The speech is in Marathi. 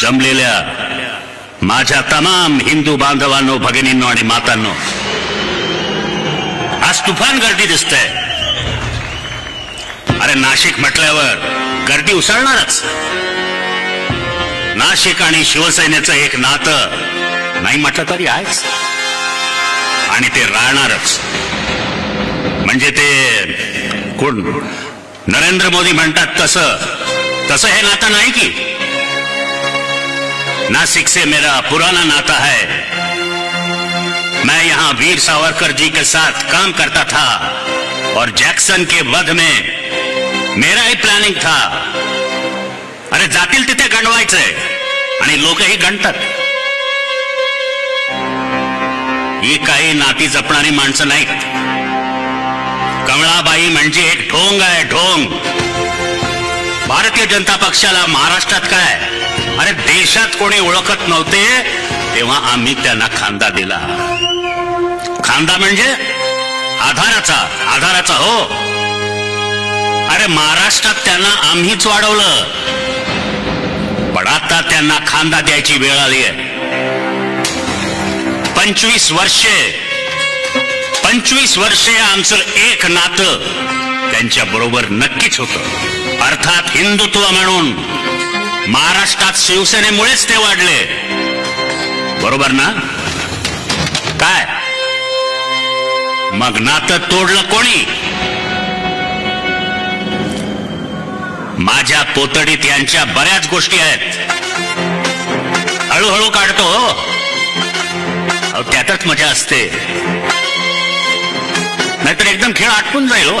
जमलेल्या माझ्या तमाम हिंदू बांधवांनो भगिनींनो आणि मातांनो आज तुफान गर्दी दिसतंय. अरे नाशिक म्हटल्यावर गर्दी उसळणारच. नाशिक आणि शिवसेनेचं एक नातं नाही म्हटलं तरी आहेच. आणि ते राहणारच म्हणजे ते कोण? नरेंद्र मोदी म्हणतात तसं. तसं हे नातं नाही की? नासिक से मेरा पुराना नाता है। मैं यहाँ वीर सावरकर जी के साथ काम करता था और जैक्सन के वध में मेरा ही प्लॅनिंग था। अरे जातील तिथे गणवायचंय आणि लोकही गणतात ही काही नाती जपणारी माणसं नाहीत कमळाबाई म्हणजे एक ढोंग आहे, ढोंग। भारतीय जनता पक्षाला महाराष्ट्रात काय? अरे देशात कोणी ओळखत नव्हते तेव्हा आम्ही त्यांना खांदा दिला. खांदा म्हणजे आधाराचा आधाराचा हो. अरे महाराष्ट्रात त्यांना आम्हीच वाढवलं. पण आता त्यांना खांदा द्यायची वेळ आली आहे. पंचवीस वर्षे पंचवीस वर्षे आमचं एक नातं त्यांच्या बरोबर नक्कीच होतं. अर्थात हिंदुत्व म्हणून. महाराष्ट्रात शिवसेनेमुळेच ते वाढले. बरोबर ना? काय? मग नातं तोडलं कोणी? माझ्या पोतडीत यांच्या बऱ्याच गोष्टी आहेत. हळूहळू काढतो हो. अहो, त्यातच मजा असते. नाहीतर एकदम खेळ आटपून जाईल हो.